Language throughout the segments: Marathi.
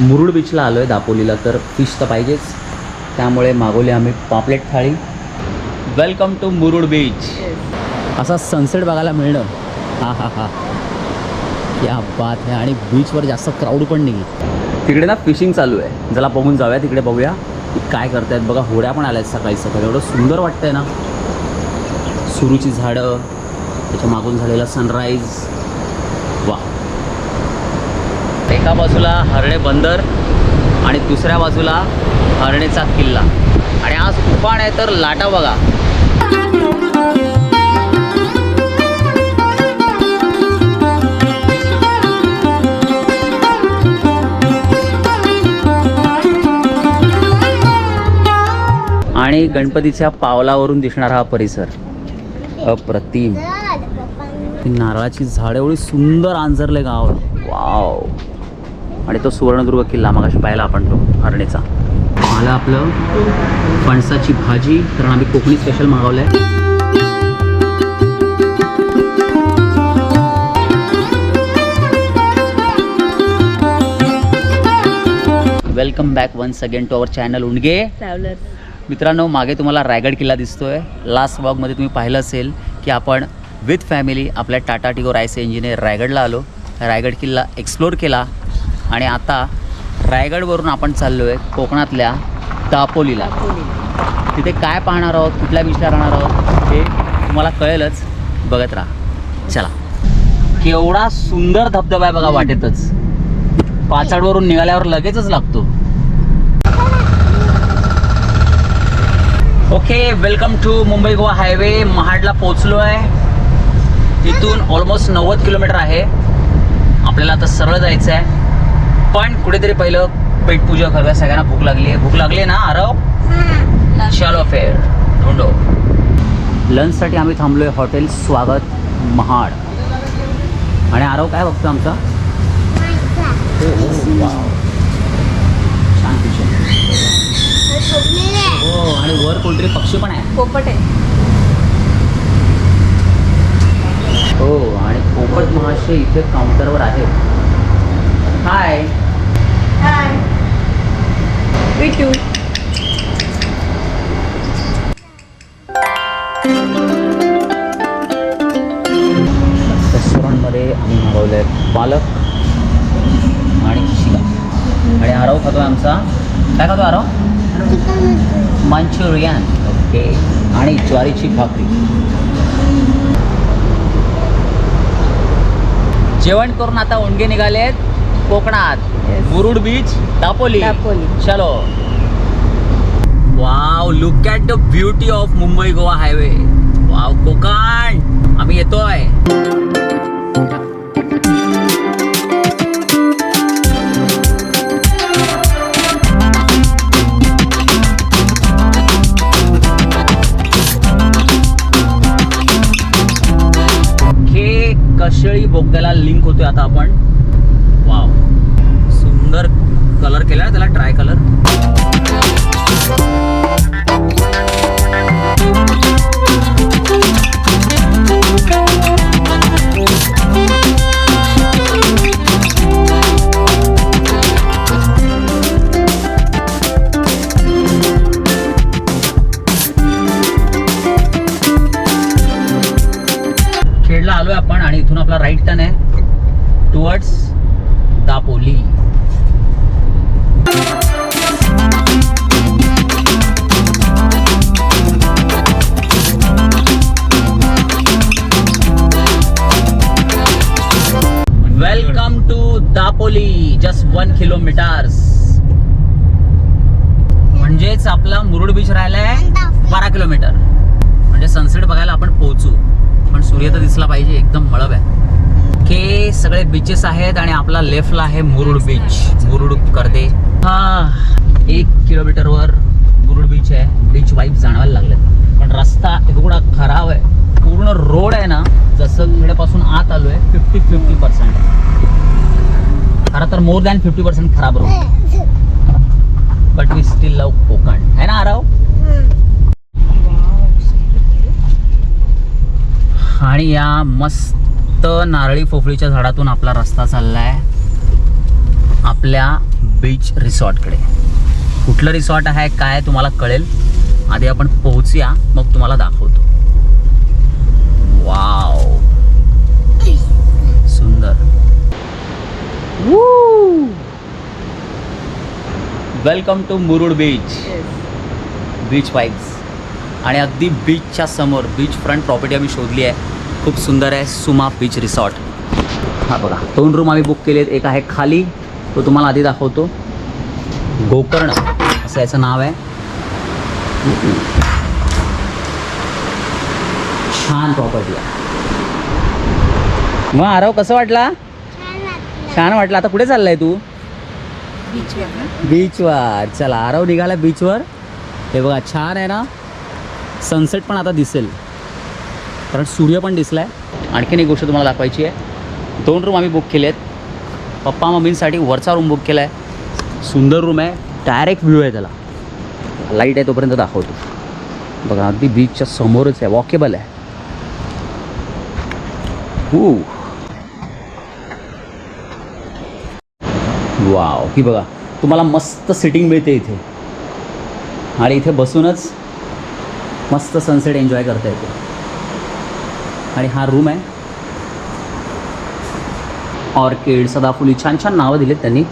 मुरुड बीचला आलो आहे दापोलीला तर फिश तर पाहिजेच. त्यामुळे मागवली आम्ही पापलेट थाळी. वेलकम टू मुरुड बीच असा सनसेट बघायला मिळणं. हा हा हा. क्या बात आहे आणि बीचवर जास्त क्राऊड पण नाही तिकडे ना फिशिंग चालू आहे. जरा बघून जाऊया तिकडे बघूया. की काय करतायत बघा होड्या पण आल्या आहेत सकाळी सकाळी. एवढं सुंदर वाटतंय ना. सुरूची झाडं त्याच्या मागून झालेला सनराईज वा एका बाजूला हरणे बंदर आणि दुसऱ्या बाजूला हरणेचा किल्ला. आणि आज तुफान आहे तर लाटा बघा. आणि गणपतीच्या पावलावरून दिसणारा हा परिसर. अप्रतिम. नारळाची झाड एवढी सुंदर आंजरले गाव वाव. आणि तो सुवर्णदुर्ग किल्ला मग पाहिला आपण तो हरणेचा. मला आपलं फणसाची भाजी कारण आम्ही कोकणी स्पेशल मागवलं आहे welcome back once again to our channel Undge मित्रांनो मागे तुम्हाला रायगड किल्ला दिसतोय. लास्ट ब्लॉगमध्ये तुम्ही पाहिलं असेल की आपण विथ फॅमिली आपल्या टाटा टिगो रायस इंजिनियर रायगडला आलो. रायगड किल्ला एक्सप्लोर केला. आणि आता रायगडवरून आपण चाललो आहे कोकणातल्या दापोलीला. तिथे काय पाहणार आहोत? कुठल्या बीचला राहणार आहोत? हे तुम्हाला कळेलच. बघत राहा. चला. केवढा सुंदर धबधबा आहे बघा वाटेतच. पाचाडवरून निघाल्यावर लगेचच लागतो. Okay welcome to Mumbai Goa highway. महाडला पोचलो आहे इथून ऑलमोस्ट नव्वद किलोमीटर आहे. आपल्याला आता सरळ जायचं आहे पण कुठेतरी पहिलं पेटपूजा करूया सगळ्यांना भूक लागली आहे. भूक लागली आहे ना आरव? चलो फेर ढोंडो लंचसाठी आम्ही थांबलो आहे हॉटेल स्वागत महाड. आणि आरव काय बघतो आमचा? हो, हो आणि वर कोणतरी पक्षी पण आहे. पोपट आहे. हो आणि पोपट महाशय इथे काउंटरवर आहे. हाय ज्वारीची भाकरी. जेवण करून आता ओंडगे निघालेत कोकणात. मुरुड बीच दापोली. दापोली. चलो. Wow look at the beauty of Mumbai Goa highway wow Konkan. आम्ही येतोय. आता आपण. वाव सुंदर कलर केला त्याला ट्राय कलर मुरुड बीच राहिलाय बारा किलोमीटर. म्हणजे सनसेट बघायला आपण पोहोचू. पण सूर्य तर दिसला पाहिजे एकदम मळब आहे. के सगळे बीचेस आहेत आणि आपला लेफ्टला आहे मुरुड बीच मुरुड करदे. हा एक किलोमीटरवर मुरुड बीच आहे. बीच वाईफ जाणवायला लागले पण रस्ता एवढा खराब आहे. पूर्ण रोड आहे ना जसं खेड्यापासून आत आलोय फिफ्टी फिफ्टी पर्सेंट खरं तर मोर दॅन फिफ्टी पर्सेंट खराब road but we still love Konkan. है ना आरव? आणि या मस्त नारळी पोफळीच्या झाडातून आपला रस्ता चाललाय. आपल्या बीच रिसॉर्टकडे कुठलं रिसॉर्ट आहे काय तुम्हाला कळेल? आधी आपण पोहोचूया मग तुम्हाला दाखवतो. वाव सुंदर. Welcome to Murud beach beach vibes आणि अगदी बीचच्या समोर बीच फ्रंट प्रॉपर्टी आम्ही शोधली आहे. खूप सुंदर आहे सुमा बीच रिसॉर्ट हा बघा दोन रूम आम्ही बुक केलेत. एक आहे खाली तो तुम्हाला आधी दाखवतो. गोकर्ण असं याचं नाव आहे. छान प्रॉपर्टी आहे. मग आरव कसं वाटला. छान वाटलं. आता कुठे चाललाय तू? बीचवर चला आरव निघाला बीचवर हे बघा छान आहे ना? सनसेट पण आता दिसेल. कारण सूर्य पण दिसलाय. आणखीन एक गोष्ट तुम्हाला दाखवायची आहे. दोन रूम आम्ही बुक केले आहेत पप्पा मम्मींसाठी वरचा रूम बुक केला आहे सुंदर रूम आहे. डायरेक्ट व्ह्यू आहे त्याला. लाइट आहे तोपर्यंत दाखवतो. बघा अगदी बीचच्या समोरच आहे. वॉकेबल आहे. हू वाव. ही बघा तुम्हाला मस्त सिटिंग मिळते इथे. आणि इथे बसूनच मस्त सनसेट एन्जॉय करता येतो. आणि हा रूम आहे. ऑर्किड सदाफुली छान छान नावं दिलेत त्यांनी.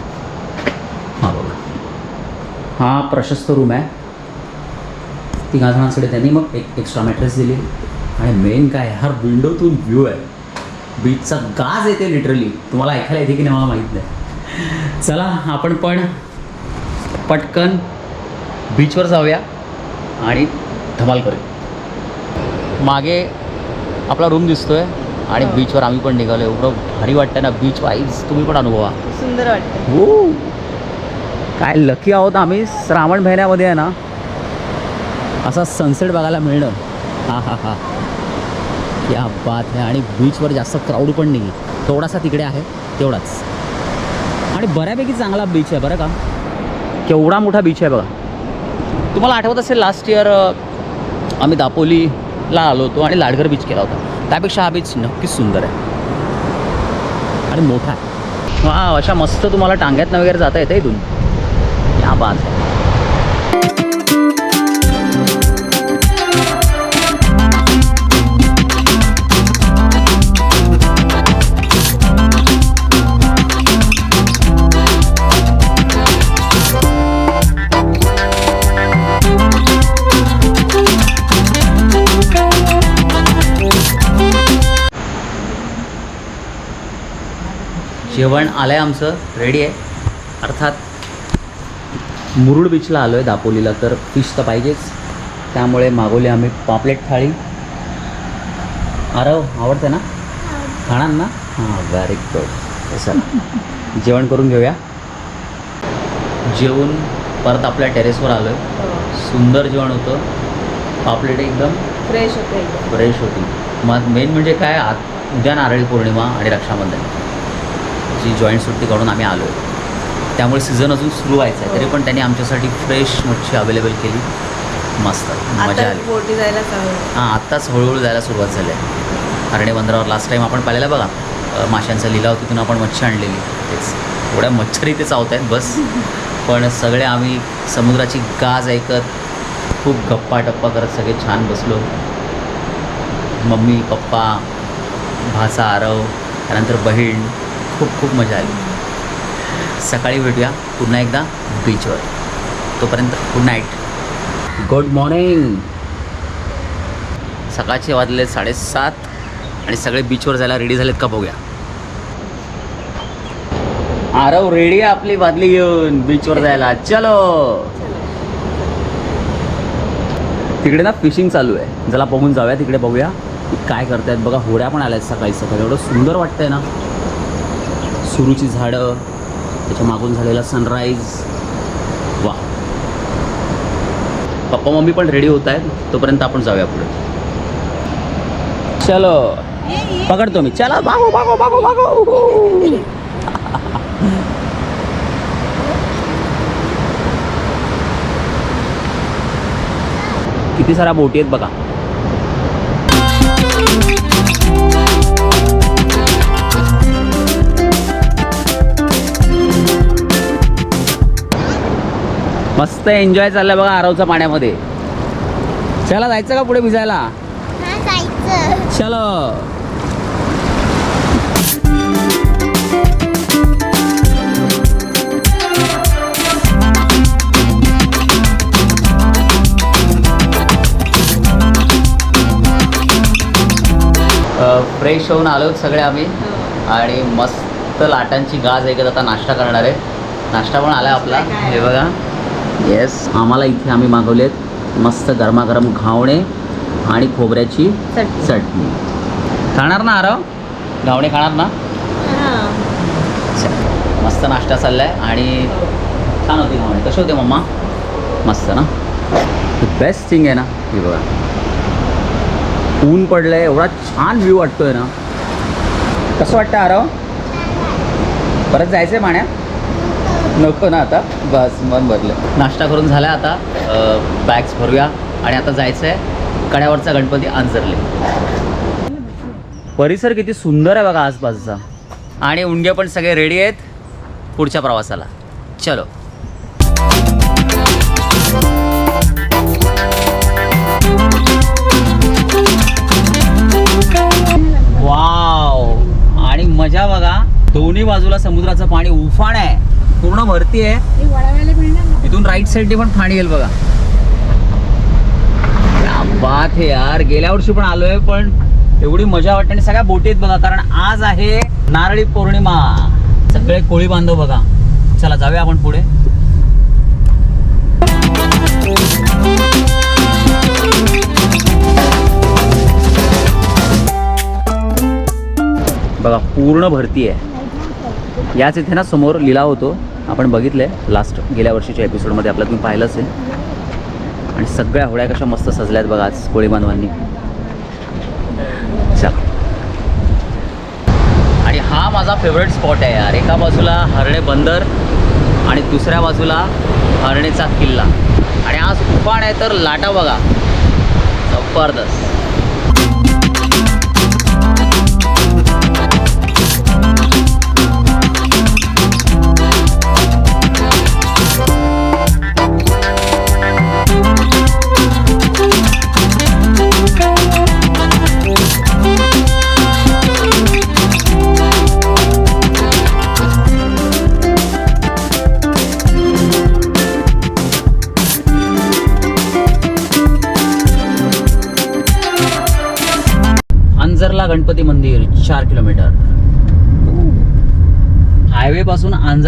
हा बघा. हा प्रशस्त रूम आहे. तिघा जणांसाठी त्यांनी मग एक एक्स्ट्रा मॅट्रेस दिली. आणि मेन काय हा विंडोतून व्ह्यू आहे. बीचचा गाज येते लिटरली तुम्हाला ऐकायला येते की नाही मला माहीत नाही. चला आपण पण पटकन बीचवर जाऊया आणि धमाल करूया. मागे आपला रूम दिसतोय आणि हो. बीचवर आम्ही पण निघालो एवढं भारी वाटतं ना बीच वाईज तुम्ही पण अनुभवा. सुंदर वाटतं हो. काय लकी आहोत आम्ही. श्रावण महिन्यामध्ये आहे ना असा सनसेट बघायला मिळणं. हा हा हा. क्या बात आहे आणि बीचवर जास्त क्राऊड पण नाही थोडासा तिकडे आहे तेवढाच. आणि बऱ्यापैकी चांगला बीच आहे बरं का. केवढा मोठा बीच आहे बघा. तुम्हाला आठवत असेल लास्ट इयर आम्ही दापोलीला आलो होतो आणि लाडघर बीच केला होता. त्यापेक्षा हा बीच नक्कीच सुंदर आहे. आणि मोठा आहे. वा अशा मस्त तुम्हाला टांग्यातनं वगैरे जाता येतं इथून. या बात जेवण आलं आहे आमचं रेडी आहे. अर्थात मुरुड बीचला आलो आहे दापोलीला तर फिश तर पाहिजेच. त्यामुळे मागवली आम्ही पापलेट थाळी. आरव आवडते ना? खाणार ना? हां व्हेरी गुड चला जेवण करून घेऊया. जेवून परत आपल्या टेरेसवर आलो आहे सुंदर जेवण होतं. पापलेट एकदम फ्रेश होतं फ्रेश होती. मग मेन म्हणजे काय? आत उद्या नारळी पौर्णिमा आणि रक्षाबंधन. जी जॉईंट सुट्टी काढून आम्ही आलो. त्यामुळे सीझन अजून सुरू व्हायचं आहे. तरी पण त्यांनी आमच्यासाठी फ्रेश मच्छी अवेलेबल केली. मस्त. मजा आता आली हां आत्ताच हळूहळू जायला सुरुवात झाली आहे. हरणे बंदरावर लास्ट टाईम आपण पाहिलेला बघा. माशांचा लिलाव तिथून आपण मच्छी आणलेली. तेच. एवढ्या मच्छरी ते चावत आहेत बस. पण सगळे आम्ही समुद्राची गाज ऐकत खूप गप्पा टप्पा करत सगळे छान बसलो. मम्मी पप्पा भाचा आरव त्यानंतर बहीण खूप खूप मजा आली. सकाळी भेटूया पुन्हा एकदा बीचवर तोपर्यंत गुड नाईट गुड मॉर्निंग सकाळचे वाजले साडेसात आणि सगळे बीचवर जायला रेडी झालेत का बघूया. आरव रेडी आहे आपली बादली घेऊन बीचवर जायला. चलो. तिकडे ना फिशिंग चालू आहे. जरा बघून जाऊया तिकडे बघूया. काय करतायत बघा होड्या पण आल्यात सकाळी सकाळी. एवढं सुंदर वाटतंय ना. सुरूची झाडं त्याच्या मागून झालेला सनराईज वा. पप्पा मम्मी पण रेडी होत आहेत. तोपर्यंत आपण जाऊया पुढे. चलो. पकडतो मी. चला भागो भागो भागो भागो. किती साऱ्या बोटी आहेत बघा. मस्त एन्जॉय चाललाय बघा आरवच्या पाण्यामध्ये. चला जायचं का पुढे भिजायला? हा चलो. फ्रेश होऊन आलो सगळे आम्ही. आणि मस्त लाटांची गाज ऐकत आता नाश्ता करणार आहे. नाश्ता पण आला आपला. हे बघा. येस आम्हाला इथे आम्ही मागवलेत मस्त गरमागरम घावणे आणि खोबऱ्याची चटणी. खाणार ना आरव? घावणे खाणार ना. मस्त नाश्ता चाललाय आणि छान होती घावणे. कसे होते मम्मा? मस्त ना? बेस्ट थिंग आहे ना हे बघा. ऊन पडलंय एवढा छान व्ह्यू वाटतोय ना. कसं वाटतं आरव? परत जायचंय पाण्यात? नको ना आता. बस मन भरलं. नाश्ता करून झाला आता. बॅग्स भरूया. आणि आता जायचं आहे कड्यावरचा गणपती आंजरले परिसर किती सुंदर आहे बघा आसपासचा. आणि उंडे पण सगळे रेडी आहेत पुढच्या प्रवासाला. चलो. वाव आणि मजा बघा. दोन्ही बाजूला समुद्राचं पाणी उफाण आहे. पूर्ण भरती आहे. इथून राईट साईडने पण पाणी येईल बघा. बात आहे यार. गेल्या वर्षी पण आलोय पण एवढी मजा वाटते आणि सगळ्या बोटीत बघा कारण आज आहे नारळी पौर्णिमा. सगळे कोळी बांधव बघा. चला जाऊया आपण पुढे. बघा पूर्ण भरती आहे. याच इथे ना समोर लिलाव होतो. आपण बघितलंय लास्ट गेल्या वर्षीच्या एपिसोडमध्ये आपलं तुम्ही पाहिलं असेल. आणि सगळ्या होळ्या कशा मस्त सजल्यात बघा आज कोळी बांधवांनी. आणि हा माझा फेवरेट स्पॉट आहे यार. एका बाजूला हरणे बंदर आणि दुसऱ्या बाजूला हरणेचा किल्ला. आणि आज उफाण आहे तर लाटा बघा. जबरदस्त.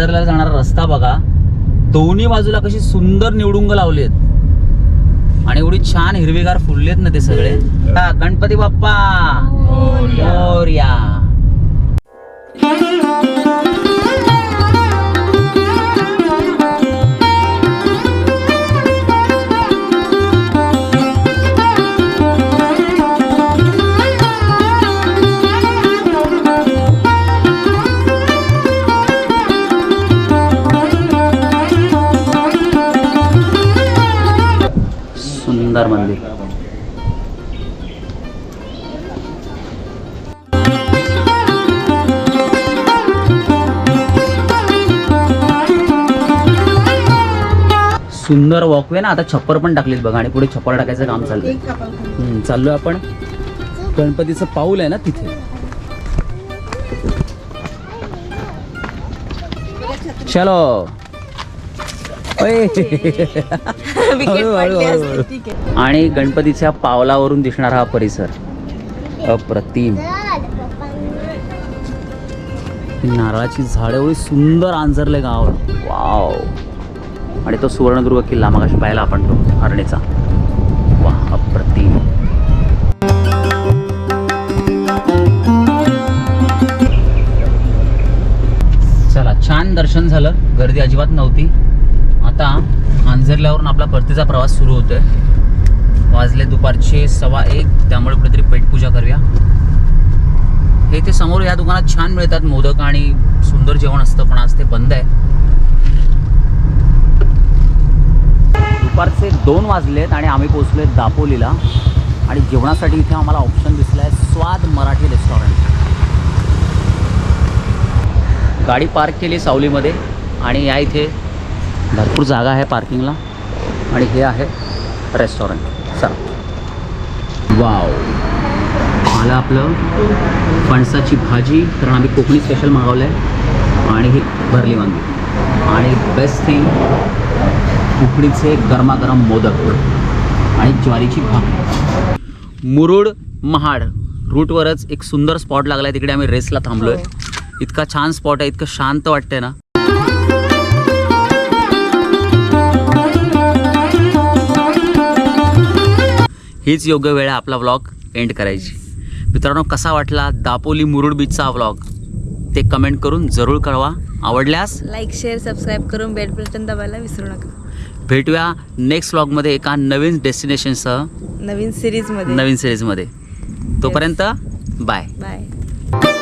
अंजरला जाणारा रस्ता बघा दोन्ही बाजूला कशी सुंदर निवडुंग लावलेत. आणि एवढी छान हिरवीगार फुललेत ना ते सगळे. हा, गणपती बाप्पा. मोरया. सुंदर मंदिर. सुंदर वॉकवे ना आता छप्पर पण टाकलीत बघा आणि पुढे छप्पर टाकायचं काम चाललंय. चाललोय आपण. गणपतीचं पाऊल आहे ना तिथे. चलो. आणि गणपतीच्या पावलावरून दिसणारा हा परिसर. अप्रतिम. नारळाची झाडं एवढी सुंदर आंजरले गाव वाव. आणि तो सुवर्णदुर्ग किल्ला मगाशी पाहिला आपण तो हरणेचा. वा अप्रतिम. चला छान दर्शन झालं. गर्दी अजिबात नव्हती. आता आंजरल्यावरून आपला परतीचा प्रवास सुरू होतोय. वाजले दुपारचे सव्वा एक त्यामुळे कुठेतरी पेटपूजा करूया. हे ते समोर या दुकानात छान मिळतात मोदक आणि सुंदर जेवण असतं पण आज ते बंद आहे. दुपारचे दोन वाजलेत आणि आम्ही पोहोचलोय दापोलीला. आणि जेवणासाठी इथे आम्हाला ऑप्शन दिसला आहे स्वाद मराठी रेस्टॉरंट गाडी पार्क केली सावलीमध्ये आणि या इथे भरपूर जागा आहे पार्किंगला. आणि हे आहे रेस्टॉरंट. चला. वाव. आलं आपलं फणसाची भाजी कारण आम्ही कोकणी स्पेशल मागवलं आहे आणि ही भरली वांगी. आणि बेस्ट थिंग उकडीचे गरमागरम मोदक. आणि ज्वारीची भाकरी. मुरुड महाड. रूटवरच एक सुंदर स्पॉट लागला आहे तिकडे आम्ही रेसला थांबलोय. इतका छान स्पॉट आहे. इतकं शांत वाटतंय ना. हीच योग्य वेळ आहे आपला व्लॉग एंड करायची. मित्रांनो कसा वाटला दापोली मुरुड बीचचा व्लॉग ते कमेंट करून जरूर कळवा. आवडल्यास लाईक शेअर सबस्क्राईब करून बेल बटन दाबायला विसरू नका. भेटूया नेक्स्ट व्लॉगमध्ये एका नवीन डेस्टिनेशनसह नवीन सिरीजमध्ये नवीन सिरीजमध्ये तोपर्यंत बाय बाय